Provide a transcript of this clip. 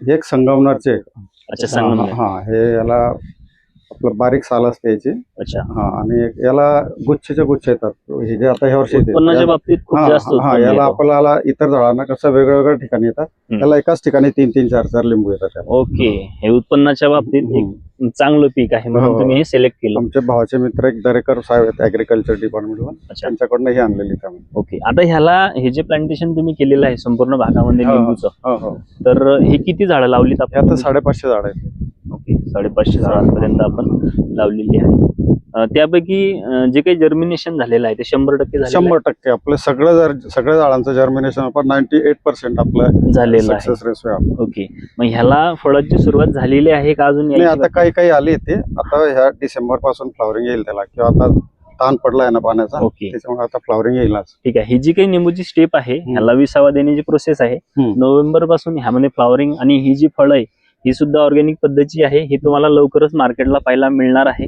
हे एक संगमनरचे. अच्छा संगमनेर हा हे याला आपलं बारीक साल असते याची अच्छा हा आणि एक याला गुच्छचे गुच्छ येतात हे जे आता ह्या वर्षी येते. उत्पन्नाच्या या- बाबतीत खूप हा, जास्त हा उत्पन्न याला येतं. आपल्याला इतर झाडांना कसं वेगवेगळ्या ठिकाणी येतात. त्याला एकाच ठिकाणी तीन तीन चार चार लिंबू येतात त्याला. ओके हे उत्पन्नाच्या बाबतीत. एक चांगलं पीक आहे म्हणून हो. तुम्ही हे सिलेक्ट केलं. आमचे भावाचे मित्र एक दरेकर साहेब आहेत ऍग्रिकल्चर डिपार्टमेंटला अच्छा. त्यांच्याकडनं ही आणलेली ओके. आता ह्याला हे जे प्लांटेशन तुम्ही केलेलं आहे संपूर्ण भागामध्ये हो. लिंबूचं हो हो. तर हे किती झाडं लावलीत हे आता साडेपाचशे झाड आहेत. ओके साडेपाचशे झाडांपर्यंत आपण लावलेली आहे. त्यापैकी जे काही जर्मिनेशन झालेलं आहे ते शंभर टक्के शंभर टक्के. आपलं सगळं जर सगळ्या झाडांचं जर्मिनेशन आपण नाईन्टी एट पर्सेंट आपलं? झालेलं आहे. ओके. मग ह्याला फळाची सुरुवात झालेली आहे का अजून आता काही काही आली ते. आता ह्या डिसेंबरपासून फ्लॉवरिंग येईल त्याला. किंवा आता ताण पडलाय ना पाण्याचा ओके. त्याच्यामुळे आता फ्लॉवरिंग येईलच ठीक आहे. ही जी काही निंबूची स्टेप आहे ह्याला विसावा देण्याची प्रोसेस आहे. नोव्हेंबरपासून ह्यामध्ये फ्लॉवरिंग आणि ही जी फळं आहे ही सुद्धा ऑर्गॅनिक पद्धतीची आहे ही तुम्हाला लवकरच मार्केटला पाहायला मिळणार आहे.